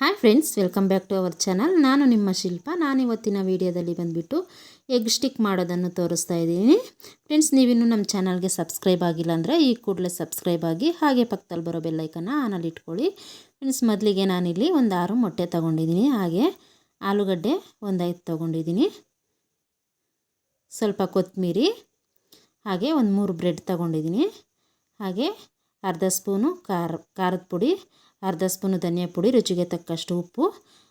Hi friends welcome back to our channel ನಾನು ನಿಮ್ಮ ಶಿಲ್ಪ. ನಾನು ಇವತ್ತಿನ ವಿಡಿಯೋದಲ್ಲಿ ಬಂದುಬಿಟ್ಟು ಎಗ್ ಸ್ಟಿಕ್ ಮಾಡೋದನ್ನು ತೋರಿಸ್ತಾ ಇದ್ದೀನಿ. ಫ್ರೆಂಡ್ಸ್ ನೀವಿನ್ನೂ ನಮ್ಮ ಚಾನಲ್ಗೆ ಸಬ್ಸ್ಕ್ರೈಬ್ ಆಗಿಲ್ಲ ಅಂದರೆ ಈ ಕೂಡಲೇ ಸಬ್ಸ್ಕ್ರೈಬ್ ಆಗಿ ಹಾಗೆ ಪಕ್ಕದಲ್ಲಿ ಬರೋ ಬೆಲ್ಲೈಕನ್ನು ಆನಲ್ಲಿ ಇಟ್ಕೊಳ್ಳಿ. ಫ್ರೆಂಡ್ಸ್ ಮೊದಲಿಗೆ ನಾನಿಲ್ಲಿ ಒಂದು ಆರು ಮೊಟ್ಟೆ ತೊಗೊಂಡಿದ್ದೀನಿ. ಹಾಗೆ ಆಲೂಗಡ್ಡೆ ಒಂದು ಐದು ತೊಗೊಂಡಿದ್ದೀನಿ. ಸ್ವಲ್ಪ ಕೊತ್ತಂಬರಿ ಹಾಗೆ ಒಂದು ಮೂರು ಬ್ರೆಡ್ ತೊಗೊಂಡಿದ್ದೀನಿ. ಹಾಗೆ ಅರ್ಧ ಸ್ಪೂನು ಖಾರ, ಖಾರದ ಪುಡಿ ಅರ್ಧ ಸ್ಪೂನು ಧನಿಯಾ ಪುಡಿ, ರುಚಿಗೆ ತಕ್ಕಷ್ಟು ಉಪ್ಪು,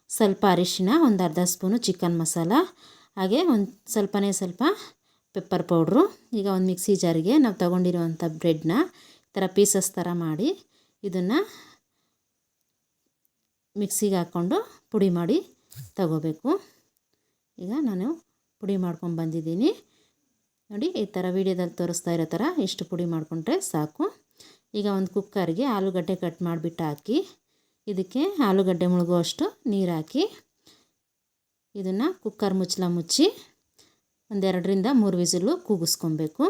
ಸ್ವಲ್ಪ ಅರಿಶಿನ ಒಂದು ಅರ್ಧ ಸ್ಪೂನು ಚಿಕನ್ ಮಸಾಲ, ಹಾಗೆ ಒಂದು ಸ್ವಲ್ಪನೇ ಸ್ವಲ್ಪ ಪೆಪ್ಪರ್ ಪೌಡ್ರು ಈಗ ಒಂದು ಮಿಕ್ಸಿ ಜಾರಿಗೆ ನಾವು ತೊಗೊಂಡಿರುವಂಥ ಬ್ರೆಡ್ನ ಈ ಥರ ಪೀಸಸ್ ಥರ ಮಾಡಿ ಇದನ್ನು ಮಿಕ್ಸಿಗೆ ಹಾಕ್ಕೊಂಡು ಪುಡಿ ಮಾಡಿ ತಗೋಬೇಕು. ಈಗ ನಾನು ಪುಡಿ ಮಾಡ್ಕೊಂಡು ಬಂದಿದ್ದೀನಿ. ನೋಡಿ, ಈ ಥರ ವೀಡಿಯೋದಲ್ಲಿ ತೋರಿಸ್ತಾ ಇರೋ ಥರ ಇಷ್ಟು ಪುಡಿ ಮಾಡಿಕೊಂಡ್ರೆ ಸಾಕು. ಈಗ ಒಂದು ಕುಕ್ಕರ್ಗೆ ಆಲೂಗಡ್ಡೆ ಕಟ್ ಮಾಡಿಬಿಟ್ಟು ಹಾಕಿ, ಇದಕ್ಕೆ ಆಲೂಗಡ್ಡೆ ಮುಳುಗುವಷ್ಟು ನೀರು ಹಾಕಿ, ಇದನ್ನು ಕುಕ್ಕರ್ ಮುಚ್ಚಲ ಮುಚ್ಚಿ ಒಂದೆರಡರಿಂದ ಮೂರು ವಿಸಿಲು ಕೂಗಿಸ್ಕೊಬೇಕು.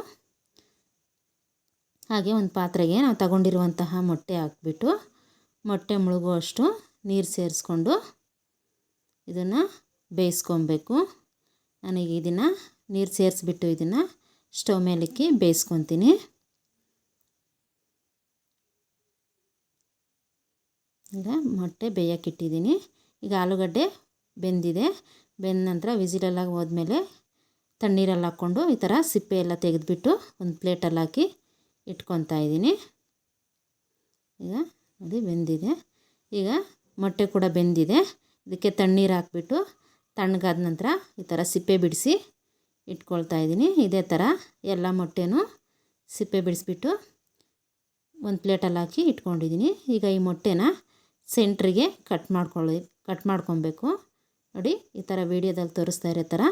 ಹಾಗೆ ಒಂದು ಪಾತ್ರೆಗೆ ನಾವು ತಗೊಂಡಿರುವಂತಹ ಮೊಟ್ಟೆ ಹಾಕ್ಬಿಟ್ಟು, ಮೊಟ್ಟೆ ಮುಳುಗುವಷ್ಟು ನೀರು ಸೇರಿಸ್ಕೊಂಡು ಇದನ್ನು ಬೇಯಿಸ್ಕೊಬೇಕು. ನನಗೆ ಇದನ್ನು ನೀರು ಸೇರಿಸ್ಬಿಟ್ಟು ಇದನ್ನು ಸ್ಟವ್ ಮೇಲಿಕ್ಕಿ ಬೇಯಿಸ್ಕೊತೀನಿ. ಈಗ ಮೊಟ್ಟೆ ಬೇಯಕ್ಕಿಟ್ಟಿದ್ದೀನಿ ಈಗ ಆಲೂಗಡ್ಡೆ ಬೆಂದಿದೆ. ಬೆಂದ ನಂತರ ವಿಸಿಲೆಲ್ಲ ಹೋದ್ಮೇಲೆ ತಣ್ಣೀರಲ್ಲಿ ಹಾಕ್ಕೊಂಡು ಈ ಥರ ಸಿಪ್ಪೆ ಎಲ್ಲ ತೆಗೆದುಬಿಟ್ಟು ಒಂದು ಪ್ಲೇಟಲ್ಲಿ ಹಾಕಿ ಇಟ್ಕೊತಾ ಇದ್ದೀನಿ. ಈಗ ನೋಡಿ ಬೆಂದಿದೆ. ಈಗ ಮೊಟ್ಟೆ ಕೂಡ ಬೆಂದಿದೆ. ಇದಕ್ಕೆ ತಣ್ಣೀರು ಹಾಕ್ಬಿಟ್ಟು ತಣ್ಣಗಾದ ನಂತರ ಈ ಥರ ಸಿಪ್ಪೆ ಬಿಡಿಸಿ ಇಟ್ಕೊಳ್ತಾ ಇದ್ದೀನಿ. ಇದೇ ಥರ ಎಲ್ಲ ಮೊಟ್ಟೆನೂ ಸಿಪ್ಪೆ ಬಿಡಿಸ್ಬಿಟ್ಟು ಒಂದು ಪ್ಲೇಟಲ್ಲಿ ಹಾಕಿ ಇಟ್ಕೊಂಡಿದ್ದೀನಿ. ಈಗ ಈ ಮೊಟ್ಟೆನ ಸೆಂಟ್ರಿಗೆ ಕಟ್ ಮಾಡ್ಕೊಳ್ಳಿ, ಕಟ್ ಮಾಡ್ಕೊಬೇಕು. ನೋಡಿ, ಈ ಥರ ವೀಡಿಯೋದಲ್ಲಿ ತೋರಿಸ್ತಾ ಇರೋ ಥರ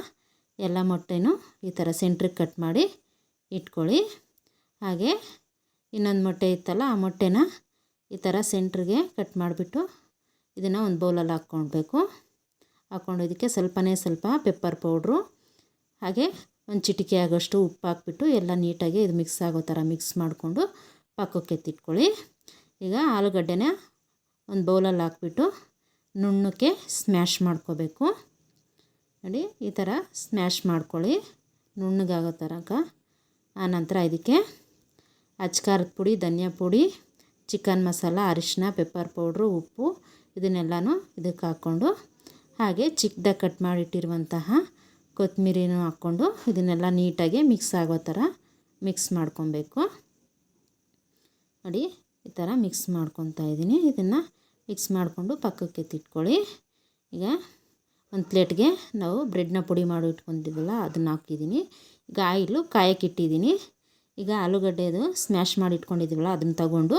ಎಲ್ಲ ಮೊಟ್ಟೆನೂ ಈ ಥರ ಸೆಂಟ್ರಿಗೆ ಕಟ್ ಮಾಡಿ ಇಟ್ಕೊಳ್ಳಿ. ಹಾಗೆ ಇನ್ನೊಂದು ಮೊಟ್ಟೆ ಇತ್ತಲ್ಲ, ಆ ಮೊಟ್ಟೆನ ಈ ಥರ ಸೆಂಟ್ರಿಗೆ ಕಟ್ ಮಾಡಿಬಿಟ್ಟು ಇದನ್ನು ಒಂದು ಬೌಲಲ್ಲಿ ಹಾಕ್ಕೊಳ್ಬೇಕು. ಹಾಕ್ಕೊಂಡು ಇದಕ್ಕೆ ಸ್ವಲ್ಪನೇ ಸ್ವಲ್ಪ ಪೆಪ್ಪರ್ ಪೌಡ್ರು, ಹಾಗೆ ಒಂದು ಚಿಟಿಕೆ ಆಗೋಷ್ಟು ಉಪ್ಪು ಹಾಕ್ಬಿಟ್ಟು ಎಲ್ಲ ನೀಟಾಗಿ ಇದು ಮಿಕ್ಸ್ ಆಗೋ ಥರ ಮಿಕ್ಸ್ ಮಾಡಿಕೊಂಡು ಪಕ್ಕಕ್ಕೆ ಎತ್ತಿಟ್ಕೊಳ್ಳಿ. ಈಗ ಆಲೂಗಡ್ಡೆನ ಒಂದು ಬೌಲಲ್ಲಿ ಹಾಕ್ಬಿಟ್ಟು ನುಣ್ಣಕ್ಕೆ ಸ್ಮ್ಯಾಶ್ ಮಾಡ್ಕೋಬೇಕು. ನೋಡಿ, ಈ ಥರ ಸ್ಮ್ಯಾಶ್ ಮಾಡ್ಕೊಳ್ಳಿ. ನುಣ್ಣಗಾಗೋ ಥರಕ ಆನಂತರ ಇದಕ್ಕೆ ಅಚ್ಕಾರದ ಪುಡಿ, ಧನಿಯಾ ಪುಡಿ, ಚಿಕನ್ ಮಸಾಲ ಅರಿಶಿನ ಪೆಪ್ಪರ್ ಪೌಡ್ರು ಉಪ್ಪು ಇದನ್ನೆಲ್ಲನೂ ಇದಕ್ಕೆ ಹಾಕ್ಕೊಂಡು ಹಾಗೆ ಚಿಕ್ಕದಾಗಿ ಕಟ್ ಮಾಡಿಟ್ಟಿರುವಂತಹ ಕೊತ್ತಂಬರಿನೂ ಹಾಕ್ಕೊಂಡು ಇದನ್ನೆಲ್ಲ ನೀಟಾಗಿ ಮಿಕ್ಸ್ ಆಗೋ ಥರ ಮಿಕ್ಸ್ ಮಾಡ್ಕೊಬೇಕು. ನೋಡಿ ಈ ಥರ ಮಿಕ್ಸ್ ಮಾಡ್ಕೊತಾ ಇದ್ದೀನಿ. ಇದನ್ನು ಮಿಕ್ಸ್ ಮಾಡಿಕೊಂಡು ಪಕ್ಕಕ್ಕೆ ಎತ್ತಿಟ್ಕೊಳ್ಳಿ. ಈಗ ಒಂದು ಪ್ಲೇಟ್ಗೆ ನಾವು ಬ್ರೆಡ್ನ ಪುಡಿ ಮಾಡಿ ಇಟ್ಕೊತೀವಲ್ಲ ಅದನ್ನು ಹಾಕಿದ್ದೀನಿ. ಈಗ ಆಯಿಲು ಕಾಯಕ್ಕಿಟ್ಟಿದ್ದೀನಿ ಈಗ ಆಲೂಗಡ್ಡೆದು ಸ್ಮ್ಯಾಶ್ ಮಾಡಿ ಇಟ್ಕೊಂಡಿದ್ದೀವಲ್ಲ, ಅದನ್ನು ತಗೊಂಡು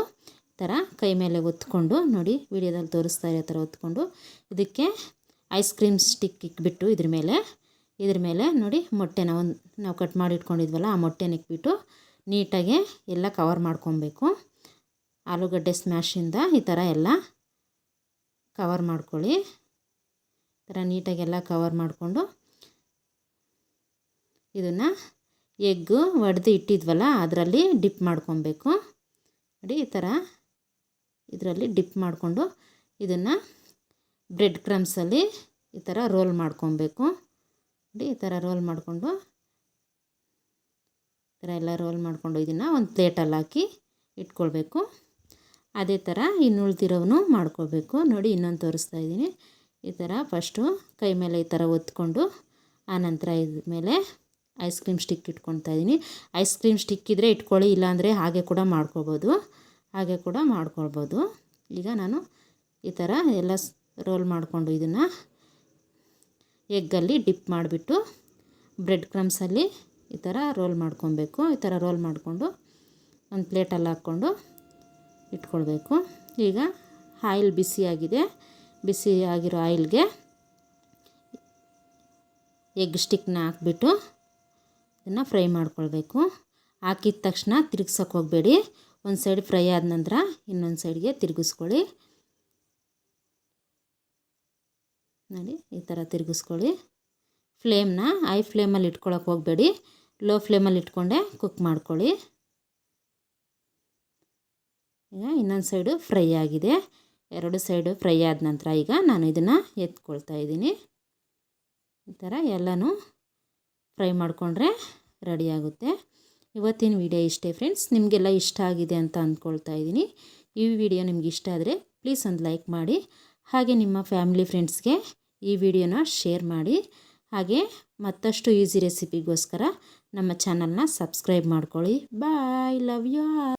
ಈ ಥರ ಕೈ ಮೇಲೆ ಒತ್ಕೊಂಡು, ನೋಡಿ ವಿಡಿಯೋದಲ್ಲಿ ತೋರಿಸ್ತಾ ಇರೋ ಥರ ಒತ್ಕೊಂಡು, ಇದಕ್ಕೆ ಐಸ್ ಕ್ರೀಮ್ ಸ್ಟಿಕ್ ಇಕ್ಬಿಟ್ಟು ಇದ್ರ ಮೇಲೆ ಇದ್ರ ಮೇಲೆ ನೋಡಿ ಮೊಟ್ಟೆನ ಒಂದು ನಾವು ಕಟ್ ಮಾಡಿ ಇಟ್ಕೊಂಡಿದ್ವಲ್ಲ, ಆ ಮೊಟ್ಟೆನ ಇಕ್ಬಿಟ್ಟು ನೀಟಾಗಿ ಎಲ್ಲ ಕವರ್ ಮಾಡ್ಕೊಬೇಕು. ಆಲೂಗಡ್ಡೆ ಸ್ಮ್ಯಾಶಿಂದ ಈ ಥರ ಎಲ್ಲ ಕವರ್ ಮಾಡ್ಕೊಳ್ಳಿ. ಈ ಥರ ನೀಟಾಗೆಲ್ಲ ಕವರ್ ಮಾಡಿಕೊಂಡು ಇದನ್ನು ಎಗ್ಗು ಒಡೆದು ಇಟ್ಟಿದ್ವಲ್ಲ ಅದರಲ್ಲಿ ಡಿಪ್ ಮಾಡ್ಕೊಬೇಕು. ನೋಡಿ ಈ ಥರ ಇದರಲ್ಲಿ ಡಿಪ್ ಮಾಡಿಕೊಂಡು ಇದನ್ನು ಬ್ರೆಡ್ ಕ್ರಮ್ಸಲ್ಲಿ ಈ ಥರ ರೋಲ್ ಮಾಡ್ಕೊಬೇಕು. ನೋಡಿ ಈ ಥರ ರೋಲ್ ಮಾಡಿಕೊಂಡು ಈ ಥರ ಎಲ್ಲ ರೋಲ್ ಮಾಡಿಕೊಂಡು ಇದನ್ನು ಒಂದು ಪ್ಲೇಟಲ್ಲಿ ಹಾಕಿ ಇಟ್ಕೊಳ್ಬೇಕು. ಅದೇ ಥರ ಇನ್ನು ಉಳ್ದಿರೋನು ಮಾಡ್ಕೋಬೇಕು. ನೋಡಿ ಇನ್ನೊಂದು ತೋರಿಸ್ತಾ ಇದ್ದೀನಿ. ಈ ಥರ ಫಸ್ಟು ಕೈ ಮೇಲೆ ಈ ಥರ ಒತ್ಕೊಂಡು ಆನಂತರ ಇದ ಮೇಲೆ ಐಸ್ ಕ್ರೀಮ್ ಸ್ಟಿಕ್ ಇಟ್ಕೊತಾ ಇದ್ದೀನಿ. ಐಸ್ ಕ್ರೀಮ್ ಸ್ಟಿಕ್ ಇದ್ದರೆ ಇಟ್ಕೊಳ್ಳಿ, ಇಲ್ಲಾಂದರೆ ಹಾಗೆ ಕೂಡ ಮಾಡ್ಕೊಬೋದು. ಹಾಗೆ ಕೂಡ ಮಾಡ್ಕೊಳ್ಬೋದು. ಈಗ ನಾನು ಈ ಥರ ಎಲ್ಲ ರೋಲ್ ಮಾಡಿಕೊಂಡು ಇದನ್ನು ಎಗ್ಗಲ್ಲಿ ಡಿಪ್ ಮಾಡಿಬಿಟ್ಟು, ಬ್ರೆಡ್ ಕ್ರಮ್ಸಲ್ಲಿ ಈ ಥರ ರೋಲ್ ಮಾಡ್ಕೊಬೇಕು ಈ ಥರ ರೋಲ್ ಮಾಡಿಕೊಂಡು, ಒಂದು ಪ್ಲೇಟಲ್ಲಿ ಹಾಕ್ಕೊಂಡು ಇಟ್ಕೊಳ್ಬೇಕು. ಈಗ ಆಯಿಲ್ ಬಿಸಿಯಾಗಿದೆ. ಬಿಸಿ ಆಗಿರೋ ಆಯಿಲ್ಗೆ ಎಗ್ ಸ್ಟಿಕ್ನ ಹಾಕ್ಬಿಟ್ಟು ಇದನ್ನು ಫ್ರೈ ಮಾಡ್ಕೊಳ್ಬೇಕು. ಹಾಕಿದ ತಕ್ಷಣ ತಿರುಗ್ಸೋಕೆ ಹೋಗಬೇಡಿ. ಒಂದು ಸೈಡ್ ಫ್ರೈ ಆದ ನಂತರ ಇನ್ನೊಂದು ಸೈಡ್ಗೆ ತಿರುಗಿಸ್ಕೊಳ್ಳಿ. ನೋಡಿ, ಈ ಥರ ತಿರುಗಿಸ್ಕೊಳ್ಳಿ. ಫ್ಲೇಮ್ನ ಐ ಫ್ಲೇಮಲ್ಲಿ ಇಟ್ಕೊಳಕ್ಕೆ ಹೋಗಬೇಡಿ. ಲೋ ಫ್ಲೇಮಲ್ಲಿ ಇಟ್ಕೊಂಡೆ ಕುಕ್ ಮಾಡ್ಕೊಳ್ಳಿ. ಈಗ ಇನ್ನೊಂದು ಸೈಡು ಫ್ರೈ ಆಗಿದೆ. ಎರಡು ಸೈಡು ಫ್ರೈ ಆದ ನಂತರ ಈಗ ನಾನು ಇದನ್ನು ಎತ್ಕೊಳ್ತಾ ಇದ್ದೀನಿ. ಈ ಥರ ಎಲ್ಲನೂ ಫ್ರೈ ಮಾಡಿಕೊಂಡ್ರೆ ರೆಡಿಯಾಗುತ್ತೆ ಇವತ್ತಿನ ವಿಡಿಯೋ ಇಷ್ಟೇ ಫ್ರೆಂಡ್ಸ್. ನಿಮಗೆಲ್ಲ ಇಷ್ಟ ಆಗಿದೆ ಅಂತ ಅಂದ್ಕೊಳ್ತಾ ಇದ್ದೀನಿ. ಈ ವಿಡಿಯೋ ನಿಮ್ಗೆ ಇಷ್ಟ ಆದರೆ ಪ್ಲೀಸ್ ಒಂದು ಲೈಕ್ ಮಾಡಿ. ಹಾಗೆ ನಿಮ್ಮ ಫ್ಯಾಮಿಲಿ ಫ್ರೆಂಡ್ಸ್ಗೆ ಈ ವಿಡಿಯೋನ ಶೇರ್ ಮಾಡಿ. ಹಾಗೆ ಮತ್ತಷ್ಟು ಈಸಿ ರೆಸಿಪಿಗೋಸ್ಕರ ನಮ್ಮ ಚಾನಲ್ನ ಸಬ್ಸ್ಕ್ರೈಬ್ ಮಾಡ್ಕೊಳ್ಳಿ. Bye, love you.